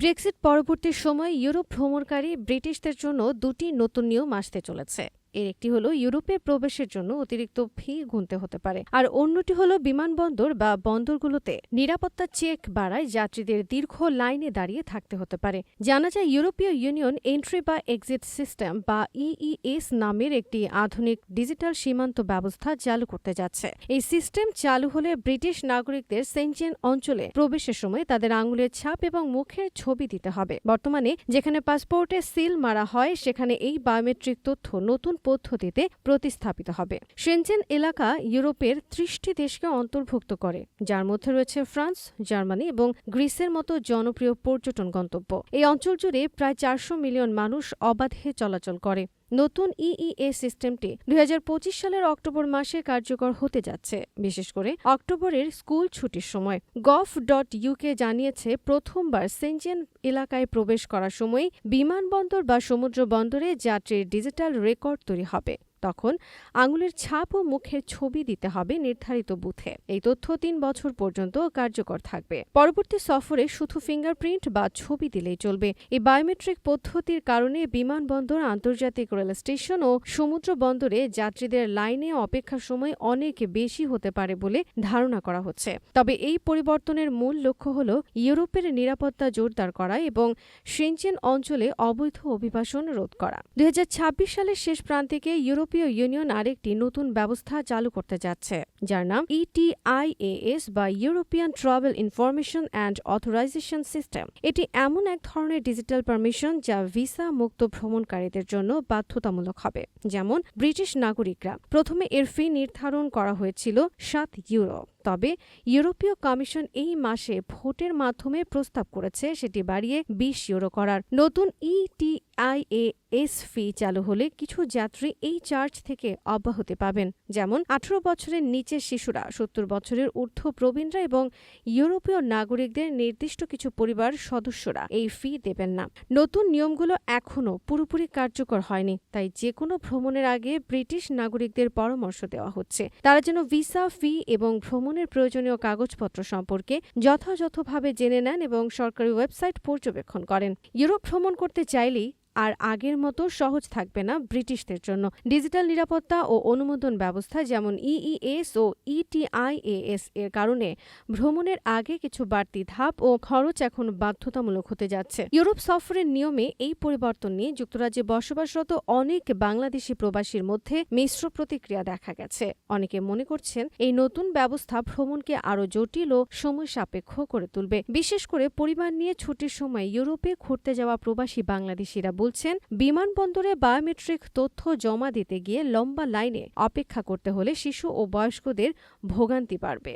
Brexit পরবর্তী সময়ে Europe ভ্রমণকারী ব্রিটিশদের জন্য দুটি নতুন নিয়ম আসতে চলেছে। এর একটি হলো ইউরোপে প্রবেশের জন্য অতিরিক্ত ফি গুনতে হতে পারে। আর অন্যটি হলো বিমানবন্দর বা বন্দরগুলোতে নিরাপত্তা চেক বাড়ায় যাত্রীদের দীর্ঘ লাইনে দাঁড়িয়ে থাকতে হতে পারে। জানা যায়, ইউরোপীয় ইউনিয়ন এন্ট্রি বা এক্সিট সিস্টেম বা ইইএস নামের একটি আধুনিক ডিজিটাল সীমান্ত ব্যবস্থা চালু করতে যাচ্ছে। এই সিস্টেম চালু হলে ব্রিটিশ নাগরিকদের সেনচেন অঞ্চলে প্রবেশের সময় তাদের আঙুলের ছাপ এবং মুখের ছবি দিতে হবে। বর্তমানে যেখানে পাসপোর্টে সিল মারা হয়, সেখানে এই বায়োমেট্রিক তথ্য নতুন পদ্ধতিতে প্রতিস্থাপিত হবে। সেনচেন এলাকা ইউরোপের ত্রিশটি দেশকে অন্তর্ভুক্ত করে, যার মধ্যে রয়েছে ফ্রান্স, জার্মানি এবং গ্রিসের মতো জনপ্রিয় পর্যটন গন্তব্য। এই অঞ্চল জুড়ে প্রায় চারশো মিলিয়ন মানুষ অবাধে চলাচল করে। নতুন ইইএ সিস্টেমটি দুই হাজার পঁচিশ সালের অক্টোবর মাসে কার্যকর হতে যাচ্ছে। বিশেষ করে অক্টোবরের স্কুল ছুটির সময় গভ ডট ইউকে জানিয়েছে, প্রথমবার সেঞ্জেন এলাকায় প্রবেশ করার সময় বিমানবন্দর বা সমুদ্র বন্দরে যাত্রীর ডিজিটাল রেকর্ড তৈরি হবে। তখন আঙুলের ছাপ ও মুখের ছবি দিতে হবে নির্ধারিত বুথে। এই তথ্য তিন বছর পর্যন্ত কার্যকর থাকবে। পরবর্তী সফরে শুধু ফিঙ্গারপ্রিন্ট বা ছবি দিলেই চলবে। এই বায়োমেট্রিক পদ্ধতির কারণে বিমানবন্দর, আন্তর্জাতিক রেল স্টেশন ও সমুদ্র বন্দরে যাত্রীদের লাইনে অপেক্ষার সময় অনেক বেশি হতে পারে বলে ধারণা করা হচ্ছে। তবে এই পরিবর্তনের মূল লক্ষ্য হল ইউরোপের নিরাপত্তা জোরদার করা এবং সেনচেন অঞ্চলে অবৈধ অভিবাসন রোধ করা। দুই হাজার ছাব্বিশ সালের শেষ প্রান্তিকে ইউরোপ ইউরোপীয় ইউনিয়ন আরেকটি নতুন ব্যবস্থা চালু করতে যাচ্ছে, যার নাম E ইটিআইএএস বা European travel information and authorization system এটি এমন এক ধরনের ডিজিটাল পারমিশন যা ভিসা মুক্ত ভ্রমণকারীদের জন্য বাধ্যতামূলক হবে, যেমন ব্রিটিশ নাগরিকরা। প্রথমে এর ফি নির্ধারণ করা হয়েছিল সাত ইউরো তবে ইউরোপীয় কমিশন এই মাসে ভোটের মাধ্যমে প্রস্তাব করেছে সেটি বাড়িয়ে বিশ ইউরো করার। নতুন E ইটিআইএএস ফি চালু হলে কিছু যাত্রী এই চার্জ থেকে অব্যাহতি পাবেন। যেমন, আঠারো বছরের নিচের শিশুরা, সত্তর বছরের ঊর্ধ্ব প্রবীণরা এবং ইউরোপীয় নাগরিকদের নির্দিষ্ট কিছু পরিবার সদস্যরা এই ফি দেবেন না। নতুন নিয়মগুলো এখনও পুরোপুরি কার্যকর হয়নি, তাই যে কোনো ভ্রমণের আগে ব্রিটিশ নাগরিকদের পরামর্শ দেওয়া হচ্ছে। তারা যেন ভিসা ফি এবং ভ্রমণের প্রয়োজনীয় কাগজপত্র সম্পর্কে যথাযথভাবে জেনে নেন এবং সরকারি ওয়েবসাইট পর্যবেক্ষণ করেন। ইউরোপ ভ্রমণ করতে চাইলেই আর আগের মতো সহজ থাকবে না ব্রিটিশদের জন্য। ডিজিটাল নিরাপত্তা ও অনুমোদন ব্যবস্থা যেমন ইইএস ও ইটিআইএএস এর কারণে ভ্রমণের আগে কিছু বাড়তি ধাপ ও খরচ এখন বাধ্যতামূলক হতে যাচ্ছে। ইউরোপ সফরের নিয়মে এই পরিবর্তন নিয়ে যুক্তরাজ্যে বসবাসরত অনেক বাংলাদেশি প্রবাসীর মধ্যে মিশ্র প্রতিক্রিয়া দেখা গেছে। অনেকে মনে করছেন এই নতুন ব্যবস্থা ভ্রমণকে আরও জটিল ও সময় সাপেক্ষ করে তুলবে। বিশেষ করে পরিবার নিয়ে ছুটির সময় ইউরোপে ঘুরতে যাওয়া প্রবাসী বাংলাদেশিরা বলছেন, বিমানবন্দরে বায়োমেট্রিক তথ্য জমা দিতে গিয়ে লম্বা লাইনে অপেক্ষা করতে হলে শিশু ও বয়স্কদের ভোগান্তি বাড়বে।